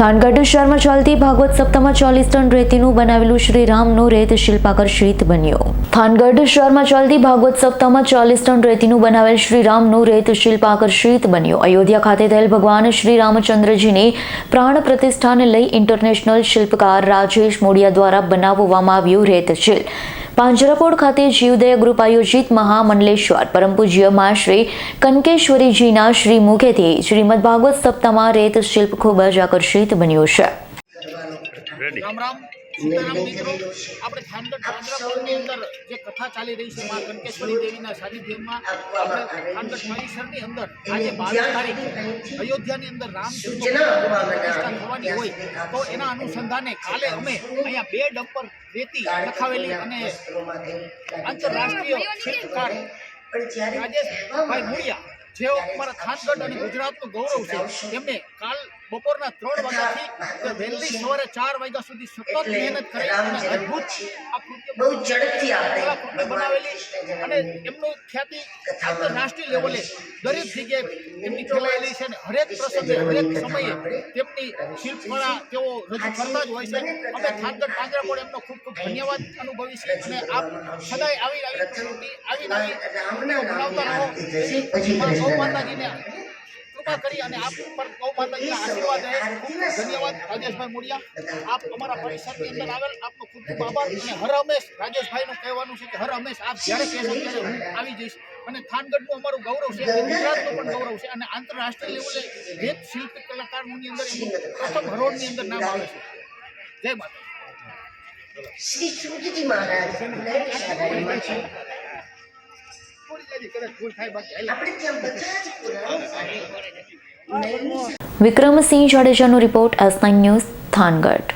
થાનગઢ શહેરમાં ચાલતી ભાગવત સપ્તાહમાં ચાલીસ ટન રેતીનું બનાવેલું શ્રી રામનું રેત શિલ્પાકર્ષિત બન્યો. થાનગઢ શહેરમાં ચાલતી ભાગવત સપ્તાહમાં ચાલીસ ટન રેતીનું બનાવેલ શ્રી રામનું રેત શિલ્પ આકર્ષિત બન્યો. અયોધ્યા ખાતે થયેલ ભગવાન શ્રી રામચંદ્રજીની પ્રાણ પ્રતિષ્ઠાને લઈ ઇન્ટરનેશનલ શિલ્પકાર રાજેશ મોડિયા દ્વારા બનાવવામાં આવ્યું રેત શિલ્પ. પાંજરાપોળ ખાતે જીવદય ગ્રુપ આયોજિત મહામંડલેશ્વર. પરમ પૂજ્યમાં શ્રી કનકેશ્વરીજીના શ્રી મુખેથી શ્રીમદ ભાગવત સપ્તાહમાં રેત શિલ્પ ખૂબ જ આકર્ષિત બન્યું છે. રામ રામ. સીતારામ મિત્રો આપણે થાનગઢ પાંજરાપોળની અંદર જે કથા ચાલી રહી છે મા કંકેશ્વરી દેવીના સાનિધ્યમાં આપણે થાનગઢ પરિસરની અંદર આજે બાવીસ તારીખ અયોધ્યાની અંદર રામ પ્રતિષ્ઠા થવાની હોય તો એના અનુસંધાને કાલે અમે અહીંયા બે ડમ્પર રેતી લખાવેલી અને આંતરરાષ્ટ્રીય શિલ્પકાર રાજેશભાઈ મુળિયા જેઓ અમારા ખાનગઢ અને ગુજરાતનું ગૌરવ છે તેમને કાલ બપોરના ત્રણ વાગ્યાથી વહેલી સવારે ચાર વાગ્યા સુધી સતત મહેનત કરી અને અદ્ભુત આ બહુ ઝડપથી આપણે બનાવેલી અને એમનું ખ્યાતિ આંતરરાષ્ટ્રીય લેવલે દરેક જગ્યાએ એમની ફેલાયેલી છે અને હરેક પ્રસંગે હરેક સમયે તેમની શિલ્પકળા તેઓ રજૂ કરતા જ હોય છે. અમે થાનગઢ પાંજરાપોળ એમનો ખૂબ ખૂબ ધન્યવાદ અનુભવી છે અને આપ સદાય આવી આવી આવી નવી બનાવતા રહો. ગૌ માતાજીને કૃપા કરી અને આપ પર ગૌ માતાજીના આશીર્વાદ રહે. ધન્યવાદ રાજેશભાઈ મુડિયા. આપ અમારા પરિસરની અંદર આવેલ. આપનો ખૂબ ખૂબ આભાર. અને હર હંમેશ રાજેશભાઈનું કહેવાનું છે કે હર હંમેશ આપ જ્યારે કહેશો ત્યારે હું આવી જઈશ. અને થાનગઢનું અમારું ગૌરવ છે ગુજરાતનું પણ ગૌરવ છે અને આંતરરાષ્ટ્રીય લેવલે વેદ શિલ્પ કલાકારોની અંદર પ્રથમ હરોળની અંદર નામ આવે છે. જય માતા Shri Suryaji Maharaj Vikramsinh જાડેજાનો report S nine news Thangadh.